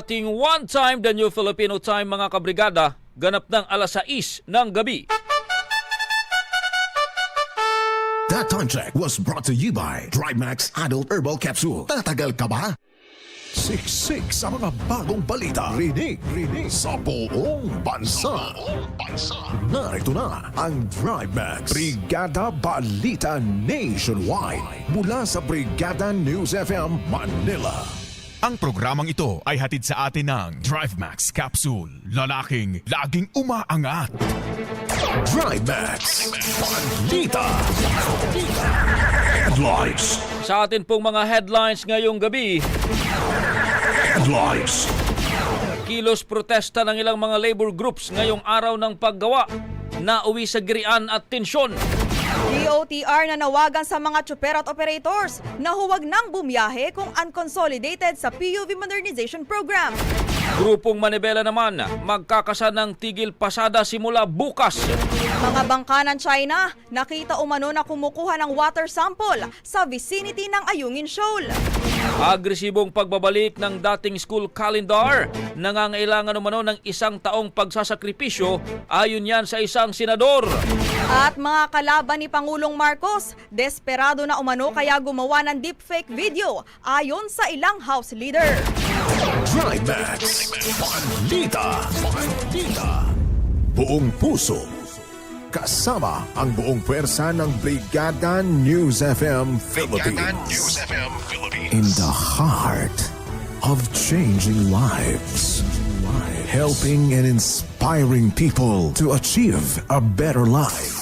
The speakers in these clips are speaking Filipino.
Ating one time the new Filipino time mga kabrigada ganap ng alas 6 ng gabi. That time check was brought to you by Max Adult Herbal Capsule. Tatagal ka ba? Siksik sa mga bagong balita. Rinig, rinig sa buong bansa. Narito na ang Max Brigada Balita Nationwide mula sa Brigada News FM Manila. Ang programang ito ay hatid sa atin ng DriveMax Capsule. Lalaking laging umaangat. Max Balita. Headlines. Sa atin pong mga headlines ngayong gabi, Headlines. kilos protesta ng ilang mga labor groups ngayong araw ng paggawa na uwi sa girian at tensyon. DOTR na nawagan sa mga tsuper at operators na huwag nang bumiyahe kung unconsolidated sa PUV Modernization Program. Grupong Manibela naman magkakasa ng tigil pasada simula bukas. Mga bangka ng China, nakita umano na kumukuha ng water sample sa vicinity ng Ayungin Shoal. Agresibong pagbabalik ng dating school calendar nangangailangan umano ng isang taong pagsasakripisyo ayon yan sa isang senador. At mga kalaban ni Pangulong Marcos, desperado na umano kaya gumawa ng deepfake video ayon sa ilang House leader. Max Balita. Balita. Buong puso. Kasama ang buong pwersa ng Brigada News FM Philippines. FM Philippines. In the heart of changing lives. Helping and inspiring people to achieve a better life.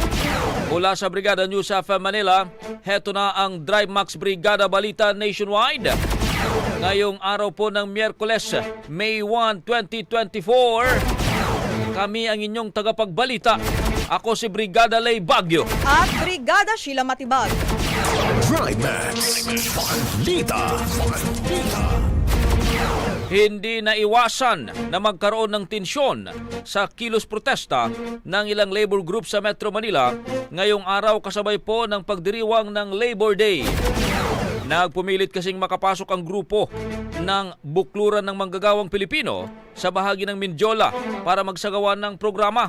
Mula sa Brigada News of Manila, heto na ang Drive Max Brigada Balita Nationwide. Ngayong araw po ng Miyerkules, May 1, 2024, kami ang inyong tagapagbalita. Ako si Brigada Lay Bagyo. At Brigada Sheila Matibag. Drive Max. Balita. Hindi naiwasan na magkaroon ng tensyon sa kilos protesta ng ilang labor group sa Metro Manila ngayong araw kasabay po ng pagdiriwang ng Labor Day. Nagpumilit kasing makapasok ang grupo ng Bukluran ng Manggagawang Pilipino sa bahagi ng Mindiola para magsagawa ng programa.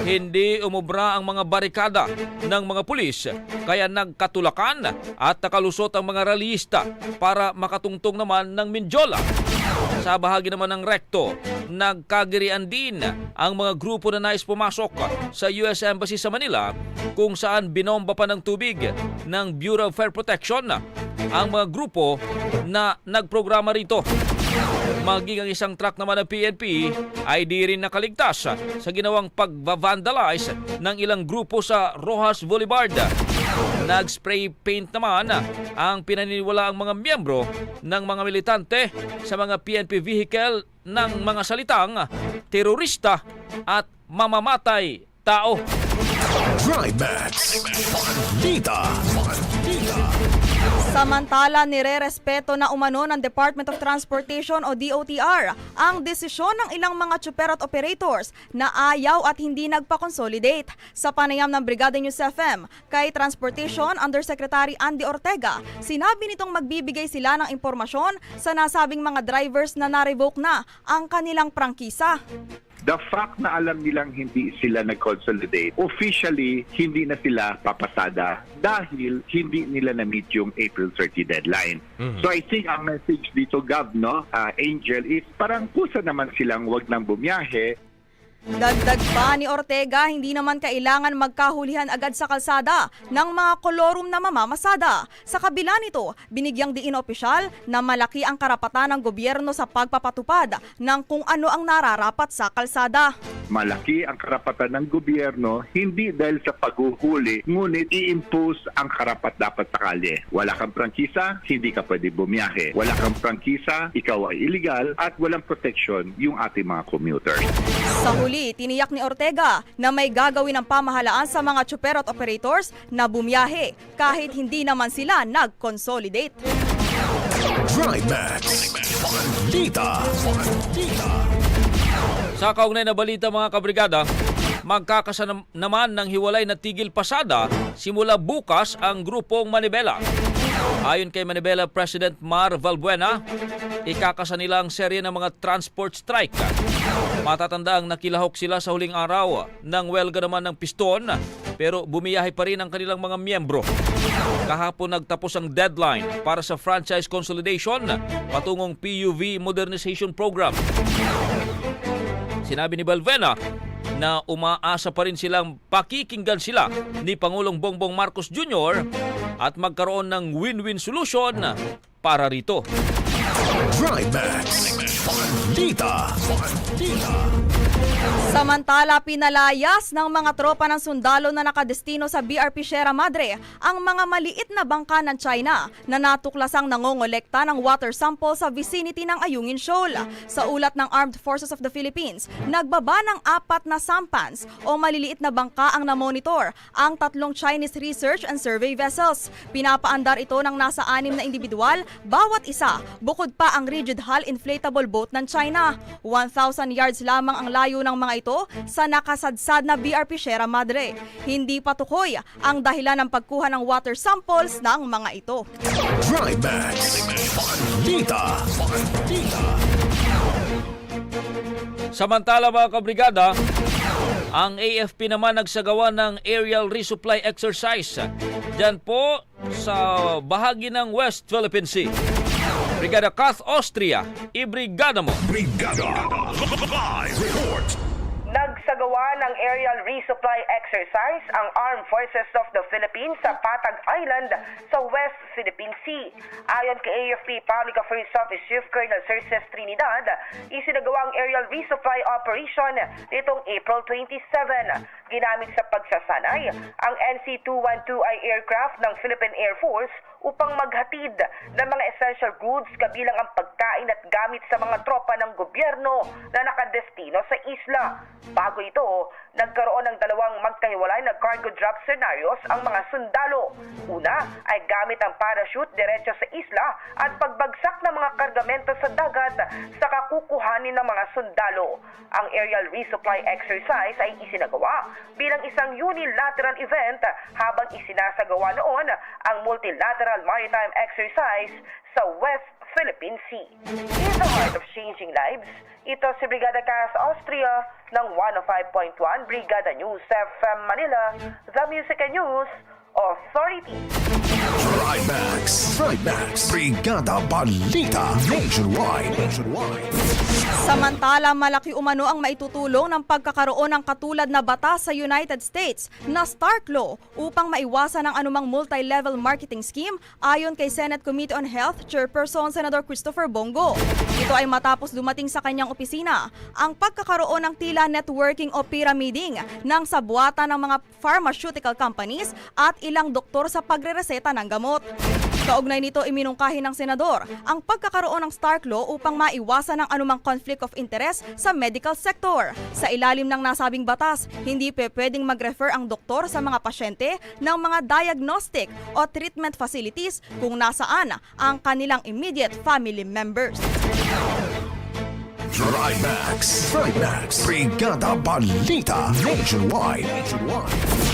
Hindi umubra ang mga barikada ng mga pulis kaya nagkatulakan at nakalusot ang mga rallyista para makatungtong naman ng Mindiola. Sa bahagi naman ng rekto, nagkagirian din ang mga grupo na nais pumasok sa US Embassy sa Manila kung saan binomba pa ng tubig ng Bureau of Fire Protection ang mga grupo na nagprograma rito. Maging ang isang truck naman ng PNP ay di rin nakaligtas sa ginawang pag-vandalize ng ilang grupo sa Rojas Boulevard. Nag-spray paint naman ang pinaniniwalaang mga miyembro ng mga militante sa mga PNP vehicle ng mga salitang terorista at mamamatay tao. Drive Max. Balita. Samantala, nire-respeto na umano ng Department of Transportation o DOTR ang desisyon ng ilang mga tsuper at operators na ayaw at hindi nagpa-consolidate. Sa panayam ng Brigada News FM kay Transportation Undersecretary Andy Ortega, sinabi nitong magbibigay sila ng impormasyon sa nasabing mga drivers na na-revoke na ang kanilang prangkisa. The fact na alam nilang hindi sila nag-consolidate, officially, hindi na sila papasada dahil hindi nila na-meet yung April 30 deadline. So I think ang message dito, Gab, no, ah, Angel, is parang pusa naman silang wag nang bumiyahe Dagdag pa ni Ortega, hindi naman kailangan magkahulihan agad sa kalsada ng mga kolorum na mamamasada. Sa kabila nito, binigyang diin opisyal na malaki ang karapatan ng gobyerno sa pagpapatupad ng kung ano ang nararapat sa kalsada. Malaki ang karapatan ng gobyerno hindi dahil sa paghuhuli, ngunit i-impose ang karapat dapat sa kalye. Wala kang prangkisa, hindi ka pwede bumiyahe. Wala kang prangkisa, ikaw ay illegal at walang protection yung ating mga commuters. Sa huli, tiniyak ni Ortega na may gagawin ang pamahalaan sa mga tsuper at operators na bumiyahe kahit hindi naman sila nag-consolidate. Drive Max. Balita. Sa kaugnay na balita mga kabrigada, magkakasa nam- naman ng hiwalay na tigil pasada simula bukas ang grupong Manibela. Ayon kay Manibela President Mar Valbuena, ikakasa nila ang serye ng mga transport strike. Matatanda ang nakilahok sila sa huling araw ng welga naman ng piston pero bumiyahe pa rin ang kanilang mga miyembro. Kahapon nagtapos ang deadline para sa franchise consolidation patungong PUV modernization program. Sinabi ni Balvena na umaasa pa rin silang pakikinggan sila ni Pangulong Bongbong Marcos Jr. at magkaroon ng win-win solution para rito. Drive Max. Balita. Balita. Samantala, pinalayas ng mga tropa ng sundalo na nakadestino sa BRP Sierra Madre ang mga maliit na bangka ng China na natuklasang nangongolekta ng water sample sa vicinity ng Ayungin Shoal. Sa ulat ng Armed Forces of the Philippines, nagbaba ng apat na sampans o maliliit na bangka ang namonitor ang tatlong Chinese research and survey vessels. Pinapaandar ito ng nasa anim na individual bawat isa, bukod pa ang rigid hull inflatable boat ng China. 1,000 yards lamang ang layo ng mga ito sa nakasadsad na BRP Sierra Madre. Hindi patukoy ang dahilan ng pagkuha ng water samples ng mga ito. Balita. Samantala mga kabrigada, ang AFP naman nagsagawa ng aerial resupply exercise dyan po sa bahagi ng West Philippine Sea. Brigada Kath Austria, ibrigada mo. Brigada. Live report. Nagsagawa ng aerial resupply exercise ang Armed Forces of the Philippines sa Patag Island sa West Philippine Sea. Ayon kay AFP Public Affairs Office Chief Colonel Cerces Trinidad, isinagawa ang aerial resupply operation nitong April 27. Ginamit sa pagsasanay ang NC-212I aircraft ng Philippine Air Force upang maghatid ng mga essential goods kabilang ang pagkain at gamit sa mga tropa ng gobyerno na nakadestino sa isla. Bago ito, nagkaroon ng dalawang magkahiwalay na cargo drop scenarios ang mga sundalo. Una ay gamit ang parachute diretso sa isla at pagbagsak ng mga kargamento sa dagat sa kakukuhanin ng mga sundalo. Ang aerial resupply exercise ay isinagawa bilang isang unilateral event habang isinasagawa noon ang multilateral maritime exercise sa West Philippine Sea. In the heart of changing lives, ito si Brigada Cass Austria ng 105.1 Brigada News FM Manila, The Music and News Authority. Trimax. Trimax. Brigada Balita. Nationwide. Nationwide. Samantala, malaki umano ang maitutulong ng pagkakaroon ng katulad na batas sa United States na Stark Law upang maiwasan ang anumang multi-level marketing scheme ayon kay Senate Committee on Health Chairperson Senator Christopher Bongo. Ito ay matapos dumating sa kanyang opisina ang pagkakaroon ng tila networking o pyramiding ng sabuatan ng mga pharmaceutical companies at ilang doktor sa pagrereseta ng gamot. Kaugnay nito, iminungkahi ng senador ang pagkakaroon ng Stark Law upang maiwasan ang anumang conflict of interest sa medical sector. Sa ilalim ng nasabing batas, hindi pe pwedeng mag-refer ang doktor sa mga pasyente ng mga diagnostic o treatment facilities kung nasaan ang kanilang immediate family members. Trimax. Trimax. Brigada Balita. Nationwide. Nationwide.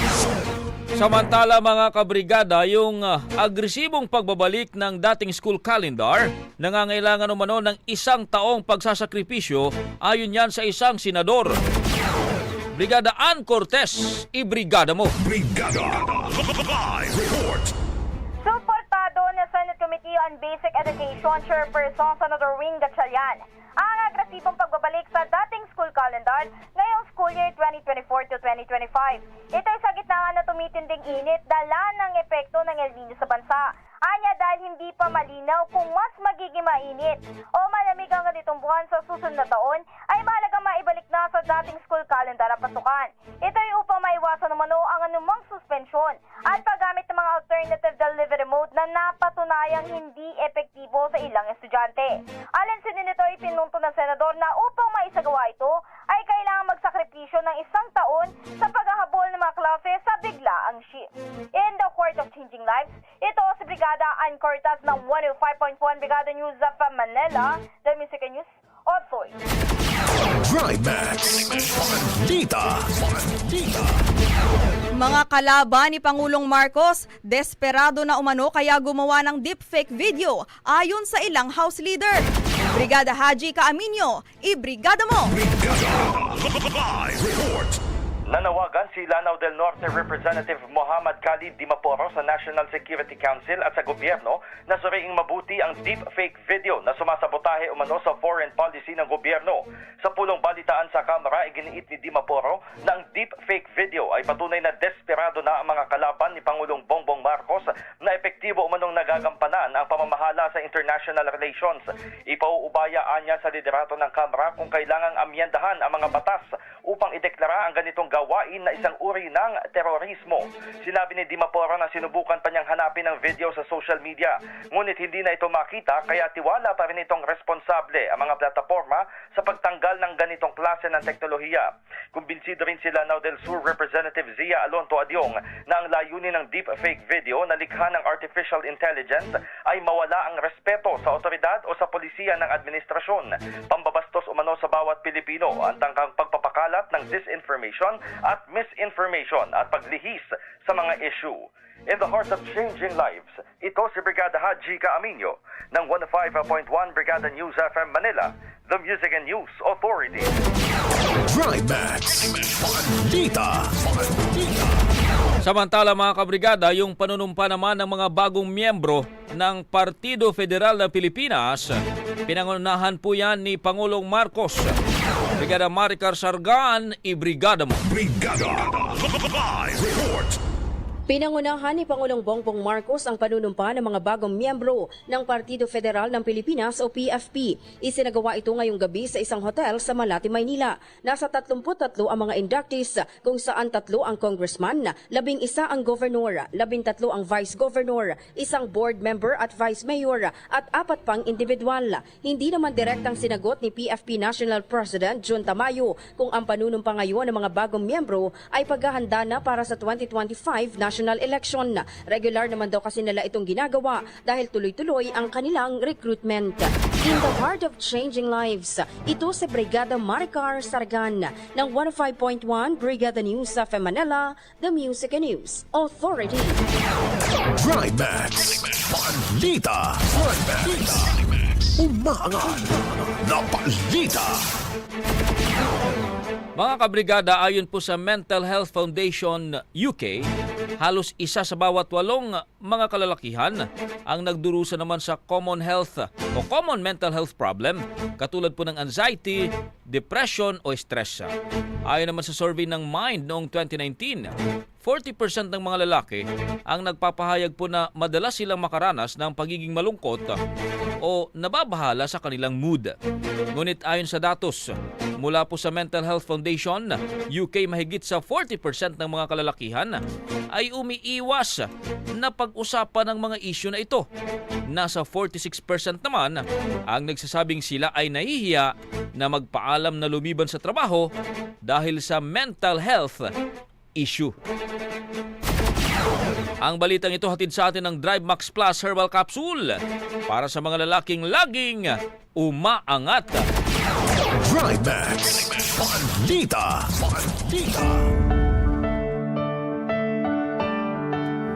Samantala mga kabrigada, yung ah, agresibong pagbabalik ng dating school calendar, nangangailangan umano ng isang taong pagsasakripisyo ayon yan sa isang senador. Brigada Ann Cortez, ibrigada mo. Brigada. Live report. Suportado Senate Committee on Basic Education Chairperson Senator Wing Gatchalian ang agresibong pagbabalik sa dating school calendar ngayong school year 2024 to 2025. Ito ay sa gitna na tumitinding init dala ng epekto ng El Nino sa bansa. Anya dahil hindi pa malinaw kung mas magiging mainit o malamig ang ganitong buwan sa susunod na taon, ay mahalagang maibalik na sa dating school calendar ang pasukan. Ito ay upang maiwasan umano ang anumang suspensyon at paggamit ng mga alternative delivery mode na napatunayang hindi epektibo sa ilang estudyante. Alin sin nito ay pinunto ng senador na upang maisagawa ito ay kailangan magsakripisyo ng isang taon sa paghahabol ng mga klase sa biglaang shift. In the Court of Changing Lives, ito Brigada Ann Cortez ng 105.1 Brigada News of Manila, The Music and News Authority. Trimax. Balita. Balita. Mga kalaban ni Pangulong Marcos, desperado na umano kaya gumawa ng deepfake video ayon sa ilang House Leader. Brigada Haji Kaaminyo, ibrigada mo! Live report. Nanawagan si Lanao del Norte Representative Muhammad Khalid Dimaporo sa National Security Council at sa gobyerno na suriing mabuti ang deepfake video na sumasabotahe umano sa foreign policy ng gobyerno. Sa pulong balitaan sa Kamara, iginiit ni Dimaporo na ang deepfake video ay patunay na desperado na ang mga kalaban ni Pangulong Bongbong Marcos na epektibo umanong nagagampanan ang pamamahala sa international relations. Ipauubaya anya sa liderato ng Kamara kung kailangang amyendahan ang mga batas upang ideklara ang ganitong gawain na isang uri ng terorismo. Sinabi ni Dimaporo na sinubukan pa niyang hanapin ang video sa social media, ngunit hindi na ito makita kaya tiwala pa rin itong responsable ang mga plataforma sa pagtanggal ng ganitong klase ng teknolohiya. Kumbinsido rin sila Lanao del Sur Representative Zia Alonto Adyong na ang layunin ng deepfake video na likha ng artificial intelligence ay mawala ang respeto sa otoridad o sa polisiya ng administrasyon. Pambabastos umano sa bawat Pilipino ang tangkang pagpapakalat ng disinformation at misinformation at paglihis sa mga issue. In the heart of changing lives, ito si Brigada Haji Kaaminyo ng 105.1 Brigada News FM Manila, the Music and News Authority. Balita. Balita. Samantala mga kabrigada, yung panunumpa naman ng mga bagong miyembro ng Partido Federal ng Pilipinas, pinangunahan po yan ni Pangulong Marcos. Brigada Maricar Sargan, ibrigada mo. Brigada. Live report. Pinangunahan ni Pangulong Bongbong Marcos ang panunumpa ng mga bagong miyembro ng Partido Federal ng Pilipinas o PFP. Isinagawa ito ngayong gabi sa isang hotel sa Malate, Maynila. Nasa 33 ang mga inductees kung saan tatlo ang congressman, labing isa ang governor, labing tatlo ang vice governor, isang board member at vice mayor at apat pang individual. Hindi naman direktang sinagot ni PFP National President Jun Tamayo kung ang panunumpa ngayon ng mga bagong miyembro ay paghahanda na para sa 2025 national election. Regular naman daw kasi nila itong ginagawa dahil tuloy-tuloy ang kanilang recruitment. In the heart of changing lives, ito si Brigada Maricar Sargan ng 105.1 Brigada News sa Manila, The Music and News Authority. Trimax. Balita. Trimax. Umaangat. Na balita. Mga kabrigada, ayon po sa Mental Health Foundation UK, halos isa sa bawat walong mga kalalakihan ang nagdurusa naman sa common health o common mental health problem katulad po ng anxiety, depression o stress. Ayon naman sa survey ng Mind noong 2019, 40% ng mga lalaki ang nagpapahayag po na madalas silang makaranas ng pagiging malungkot o nababahala sa kanilang mood. Ngunit ayon sa datos mula po sa Mental Health Foundation, UK mahigit sa 40% ng mga kalalakihan ay umiiwas na pag-usapan ng mga issue na ito. Nasa 46% naman ang nagsasabing sila ay nahihiya na magpaalam na lumiban sa trabaho dahil sa mental health issue. Ang balitang ito hatid sa atin ng Drive Max Plus Herbal Capsule para sa mga lalaking laging umaangat. Drive Max. Balita. Balita.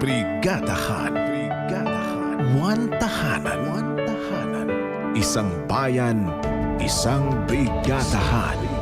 Brigadahan. Brigadahan. One tahanan. One tahanan. Isang bayan. Isang brigadahan. Brigadahan.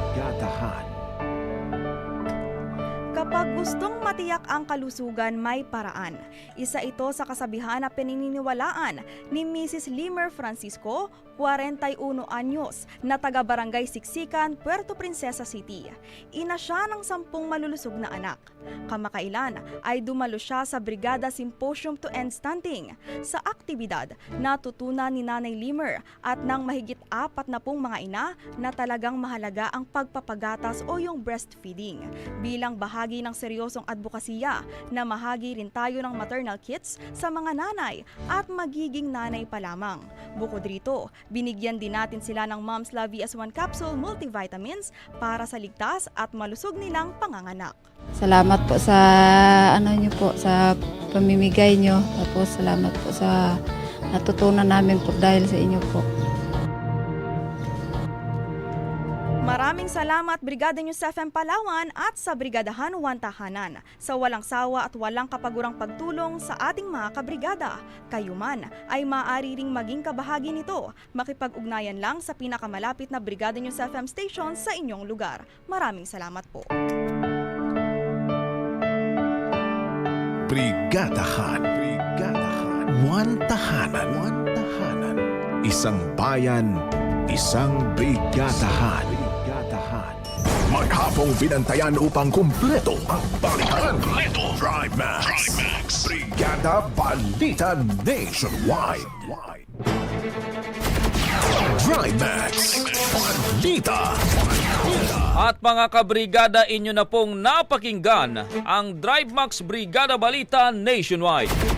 Matiyak ang kalusugan, may paraan. Isa ito sa kasabihan na pininiwalaan ni Mrs. Limer Francisco, 41 anyos, na taga-barangay Siksikan, Puerto Princesa City. Ina siya ng sampung malulusog na anak. Kamakailan ay dumalo siya sa Brigada Symposium to End Stunting. Sa aktibidad, natutunan ni Nanay Limer at ng mahigit apat na pong mga ina na talagang mahalaga ang pagpapagatas o yung breastfeeding. Bilang bahagi ng seryosong advokasya na mahagi rin tayo ng maternal kits sa mga nanay at magiging nanay pa lamang. Bukod rito, binigyan din natin sila ng Mom's Love VS1 capsule multivitamins para sa ligtas at malusog nilang panganganak. Salamat po sa ano niyo po sa pamimigay niyo. Tapos salamat po sa natutunan namin po dahil sa inyo po. Maraming salamat Brigada News FM Palawan at sa Brigadahan Wantahanan sa walang sawa at walang kapagurang pagtulong sa ating mga kabrigada. Kayo man ay maaari ring maging kabahagi nito. Makipag-ugnayan lang sa pinakamalapit na Brigada News FM station sa inyong lugar. Maraming salamat po. Brigadahan. Brigadahan. One tahanan. One tahanan. Isang bayan. Isang. Brigadahan. Maghapong binantayan upang kumpleto ang balitan. Kumpleto. Drive Max. Drive Max. Brigada Balita Nationwide. Drive Max. Balita. At mga kabrigada, inyo na pong napakinggan ang Drive Max Brigada Balita Nationwide.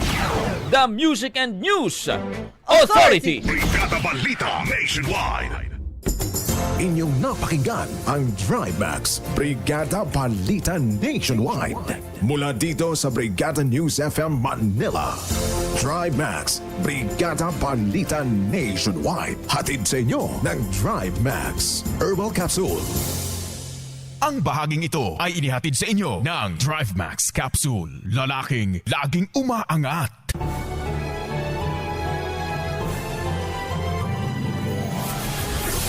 The Music and News Authority. Brigada Balita Nationwide. Inyong napakinggan ang Drive Max Brigada Balita Nationwide. Mula dito sa Brigada News FM Manila. Drive Max Brigada Balita Nationwide. Hatid sa inyo ng Drive Max Herbal Capsule. Ang bahaging ito ay inihatid sa inyo ng Drive Max Capsule. Lalaking laging umaangat.